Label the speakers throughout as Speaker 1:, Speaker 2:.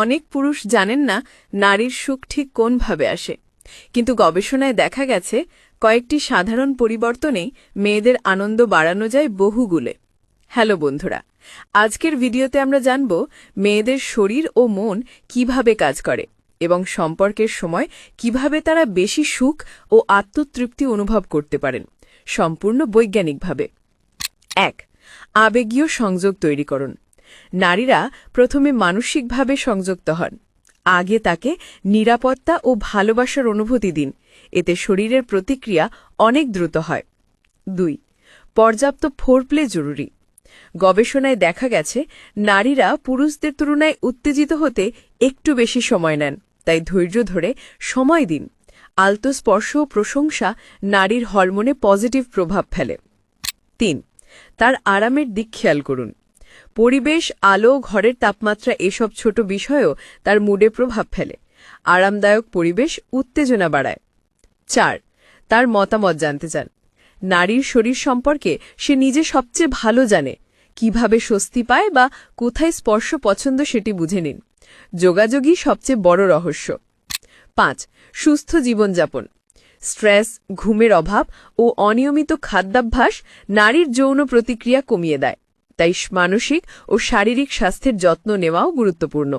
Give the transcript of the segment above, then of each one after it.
Speaker 1: অনেক পুরুষ জানেন না নারীর সুখ ঠিক কোনভাবে আসে। কিন্তু গবেষণায় দেখা গেছে, কয়েকটি সাধারণ পরিবর্তনেই মেয়েদের আনন্দ বাড়ানো যায় বহুগুলে হ্যালো বন্ধুরা, আজকের ভিডিওতে আমরা জানব মেয়েদের শরীর ও মন কীভাবে কাজ করে এবং সম্পর্কের সময় কীভাবে তারা বেশি সুখ ও আত্মতৃপ্তি অনুভব করতে পারেন, সম্পূর্ণ বৈজ্ঞানিকভাবে। এক, আবেগীয় সংযোগ তৈরি করুন। নারীরা প্রথমে মানসিকভাবে সংযুক্ত হন। আগে তাকে নিরাপত্তা ও ভালোবাসার অনুভূতি দিন। এতে শরীরের প্রতিক্রিয়া অনেক দ্রুত হয়। দুই, পর্যাপ্ত ফোরপ্লে জরুরি। গবেষণায় দেখা গেছে, নারীরা পুরুষদের তুলনায় উত্তেজিত হতে একটু বেশি সময় নেন, তাই ধৈর্য ধরে সময় দিন। আলতো স্পর্শ ও প্রশংসা নারীর হরমোনে পজিটিভ প্রভাব ফেলে। তিন, তার আরামের দিক খেয়াল করুন। পরিবেশ, আলো, ঘরের তাপমাত্রা এসব ছোট বিষয়ও তার মুডে প্রভাব ফেলে। আরামদায়ক পরিবেশ উত্তেজনা বাড়ায়। চার, তার মতামত জানতে চান। নারীর শরীর সম্পর্কে সে নিজে সবচেয়ে ভালো জানে। কীভাবে স্বস্তি পায় বা কোথায় স্পর্শ পছন্দ সেটি বুঝে নিন। যোগাযোগই সবচেয়ে বড় রহস্য। পাঁচ, সুস্থ জীবনযাপন। স্ট্রেস, ঘুমের অভাব ও অনিয়মিত খাদ্যাভ্যাস নারীর যৌন প্রতিক্রিয়া কমিয়ে দেয়। তাই মানসিক ও শারীরিক স্বাস্থ্যের যত্ন নেওয়াও গুরুত্বপূর্ণ।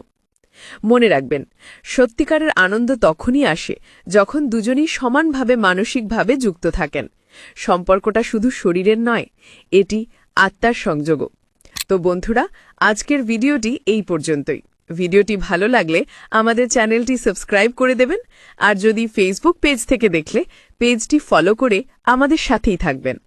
Speaker 1: মনে রাখবেন, সত্যিকারের আনন্দ তখনই আসে যখন দুজনই সমানভাবে মানসিকভাবে যুক্ত থাকেন। সম্পর্কটা শুধু শরীরের নয়, এটি আত্মার সংযোগও। তো বন্ধুরা, আজকের ভিডিওটি এই পর্যন্তই। ভিডিওটি ভালো লাগলে আমাদের চ্যানেলটি সাবস্ক্রাইব করে দেবেন, আর যদি ফেসবুক পেজ থেকে দেখলে, পেজটি ফলো করে আমাদের সাথেই থাকবেন।